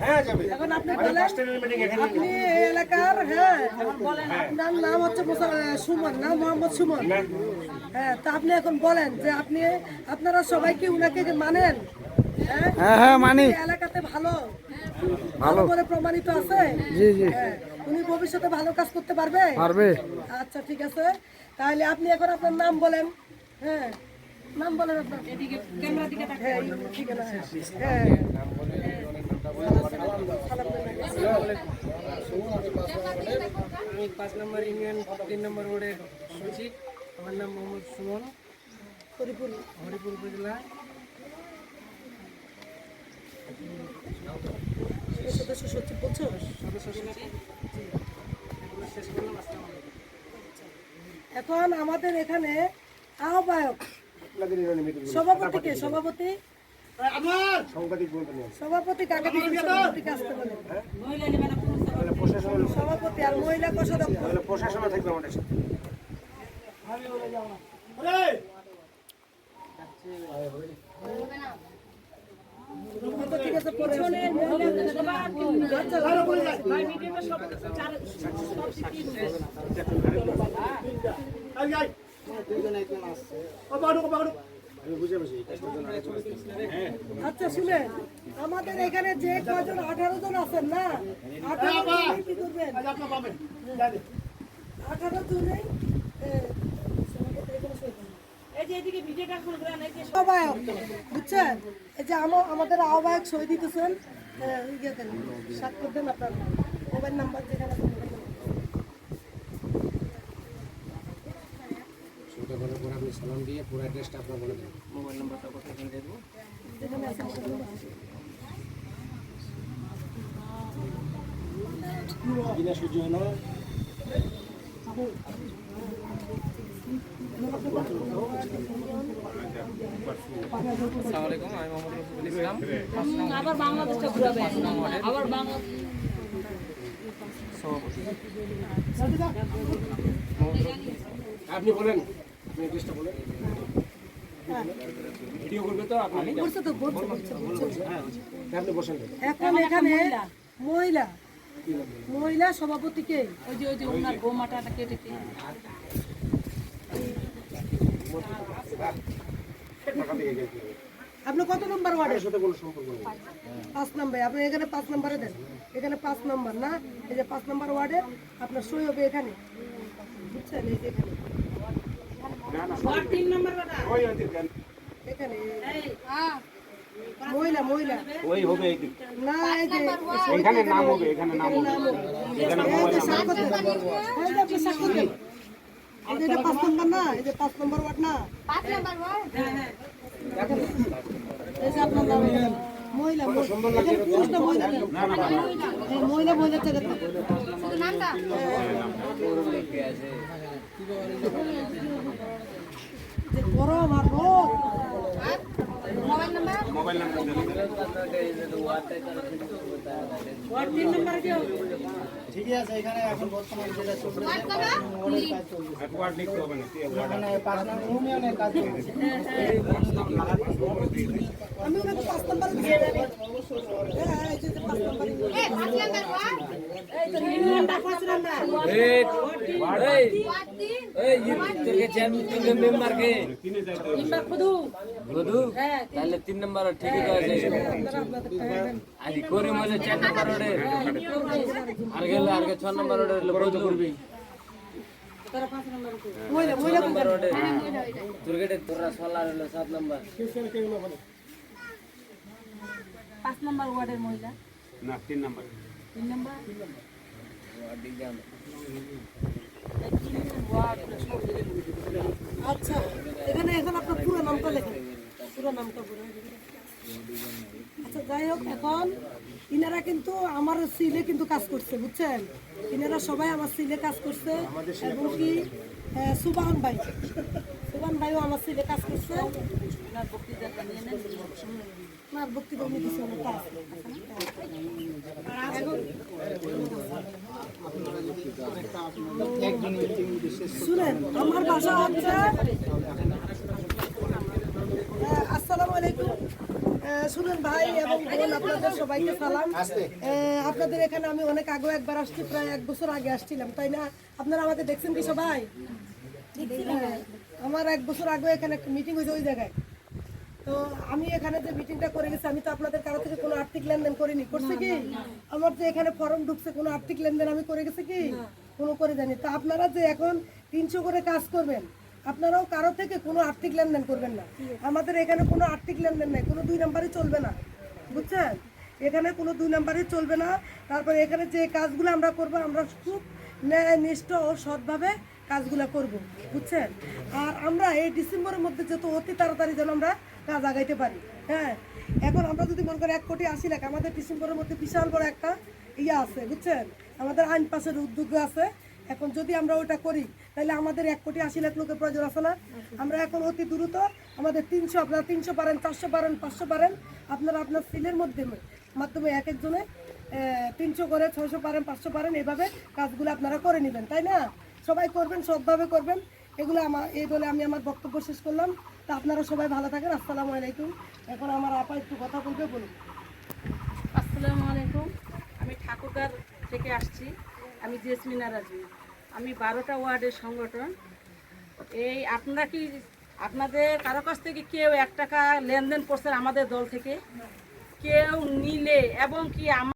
হ্যাঁ যাবে। এখন আপনি মানে বলেন বাস স্ট্যান্ডের মিটিং এখানে। আপনি এই এলাকার হ্যাঁ আপনার নাম হচ্ছে মোসা- সুমন না মোহাম্মদ সুমন। হ্যাঁ। তা আপনি এখন বলেন যে আপনি আপনারা সবাই কি উনাকে যে মানেন? হ্যাঁ? হ্যাঁ হ্যাঁ মানি। এলাকাতে ভালো। ভালো। বলে প্রমাণিত আছে? জি জি। হ্যাঁ। উনি ভবিষ্যতে ভালো কাজ করতে পারবে? পারবে। আচ্ছা ঠিক আছে। তাহলে আপনি এখন আপনার নাম বলেন। হ্যাঁ। নাম বলেন আপনার হ্যাঁ এই ঠিকানা, হ্যাঁ আমি পাঁচ নম্বর ইউনিয়ন তিন নম্বর ওয়ার্ডের সচিব। আমার নাম মোহাম্মদ সুমন। হরিপুর। হরিপুর উপজেলা। সদস্য সচিব বলছো? সদস্য সচিব। শেষ করলাম এখন আমাদের এখানে আহ্বায়ক মিটিং সভাপতি কে? সভাপতি কাকে সভাপতিকে আসতে বলেন তাহলে সভাপতি আর মহিলা কোষাধ্যক্ষ। তাহলে থাকবে আমাদের সাথে। আচ্ছা, পরে আচ্ছা, শুনেন আমাদের এখানে যে কজন আঠারো জন আছেন না? আঠারো জনেই কি করবেন? আঠারো আহ্বায়ক বুঝছেন? এই যে আমা- আমাদের আহ্বায়ক সই দিতেছেন স্বাক্ষর দেন আপনার মোবাইল নাম্বার যেখানে আছে মোবাইল নাম্বার। শুরুতে বলার পর আপনি সালাম দিয়ে পুরো অ্যাড্রেসটা আপনার বলে দেবেন। মোবাইল নাম্বারটা কোথায় এখানে দিয়ে দেবো আমি মোহাম্মদ রফিকুল ইসলাম। আবার বাংলাদেশটা ঘুরাবে। আবার বাংলা আপনি বলেন আপনি অ্যাড্রেসটা বলেন। ভিডিও করবে তো আপনি বলছে তো বলছে। বলছে বলছে। হ্যাঁ আপনি বসেন। এখন এখানে মহিলা। মহিলা। সভাপতিকে ওই যে ওই যে ওনার বোমাটা কেটে গেছে। আপনি কত নম্বর ওয়ার্ডের? সাথে কোনো সম্পর্ক নেই পাঁচ নম্বর। আপনি এখানে পাঁচ নম্বরে দেন। এখানে পাঁচ নম্বর না? এই যে পাঁচ নম্বর ওয়ার্ডে আপনার সই হবে এখানে। বুঝছেন? এই যে এখানে। ওই। এখানে হবে। না এখানে নাম হবে এখানে নাম হবে যে এটা পাঁচ নম্বর না এই পাঁচ নম্বর ওয়ার্ড না এই যে আপনার নাম মহিলা এখানে পুরুষ না মহিলা মহিলা মহিলা থেকে গরম আর রোদ। মোবাইল নাম্বার ঠিকই আছে এখানে এখন বর্তমানে যেটা চলতেছে ওয়ার্ড লিখতে হবে না মানে পাঁচ নম্বর ইউনিয়নের কাজ চলতেছে আমি ওনাকে পাঁচ নম্বরে দিয়ে দেবো হ্যাঁ এই যে যে পাঁচ নম্বরে এই তো ইউনিয়নটা পাঁচ নম্বর কিংবা খুদু হ্যাঁ তাহলে তিন নম্বর ঠিকই তো আছে আপনারা আপনাদের টাকা আর করি মনে চার নম্বর ওডে আর গেলে আর ছ নম্বর ওডে বদল করবি তোর গেটে তোরা সলা হলো সাত নম্বর। পাঁচ নম্বর ওয়ার্ডের মহিলা? না তিন নাম্বার। তিন নম্বর? আচ্ছা এখানে এখন আপনার পুরো নামটা লেখেন। পুরো নামটা পুরো আচ্ছা যাই হোক এখন ইনারা কিন্তু আমার সিলে কিন্তু কাজ করছে বুঝছেন? ইনারা সবাই আমার সিলে কাজ করছে এবং কি সুবাহন ভাই। সুবাহন ভাইও আমার সিলে কাজ করছে। নিয়ে না বক্তৃতা উনি কিছু শুনেন আমার বাসা হচ্ছে শুনুন ভাই এবং বোন আপনাদের সবাইকে সালাম। আপনাদের এখানে আমি অনেক আগে একবার আসছি প্রায় এক বছর আগে আসছিলাম তাই না? আপনারা আমাকে দেখছেন কি সবাই? হ্যাঁ, আমার এক বছর আগে এখানে মিটিং হয়েছে ওই জায়গায়। তো আমি এখানে যে মিটিংটা করে গেছি আমি তো আপনাদের কারও থেকে কোনো আর্থিক লেনদেন করিনি। করছে কি? আমার যে এখানে ফর্ম ঢুকছে কোনো আর্থিক লেনদেন আমি করে গেছি কি? কোনো করে জানি তো আপনারা যে এখন তিনশো করে কাজ করবেন আপনারাও কারও থেকে কোনো আর্থিক লেনদেন করবেন না। আমাদের এখানে কোনো আর্থিক লেনদেন নেই, কোনো দুই নাম্বারই চলবে না। বুঝছেন? এখানে কোনো দুই নাম্বারই চলবে না। তারপরে এখানে যে কাজগুলো আমরা করব, আমরা খুব ন্যায় নিষ্ঠ ও সৎভাবে কাজগুলো করব। বুঝছেন? আর আমরা এই ডিসেম্বরের মধ্যে যত অতি তাড়াতাড়ি যেন আমরা কাজ আগাইতে পারি হ্যাঁ? এখন আমরা যদি মনে করি এক কোটি আশি লাখ, আমাদের ডিসেম্বরের মধ্যে বিশাল বড় একটা ইয়ে আছে, বুঝছেন? আমাদের আইন পাশের উদ্যোগ আছে এখন যদি আমরা ওটা করি, তাহলে আমাদের এক কোটি আশি লাখ লোকের প্রয়োজন আছে না? আমরা এখন অতি দ্রুত আমাদের তিনশো, আপনারা তিনশো পারেন, চারশো পারেন, পাঁচশো পারেন, আপনারা আপনার সিলের মাধ্যমে মাধ্যমে এক একজনে তিনশো করে, ছয়শো পারেন, পাঁচশো পারেন, এভাবে কাজগুলো আপনারা করে নেবেন, তাই না? সবাই করবেন সবভাবে করবেন। এগুলো আমার, এই বলে আমি আমার বক্তব্য শেষ করলাম। তা আপনারা সবাই ভালো থাকেন, আসসালামু আলাইকুম। এখন আমার আপা একটু কথা বলবে, বলুন। আসসালামু আলাইকুম। আমি ঠাকুরদার থেকে আসছি। আমি জেসমিনা রাজু। আমি বারোটা ওয়ার্ডের সংগঠন। এই আপনারা কি, আপনাদের কারও কাছ থেকে কেউ এক টাকা লেনদেন করছেন আমাদের দল থেকে? কেউ নিলে এবং কি আমার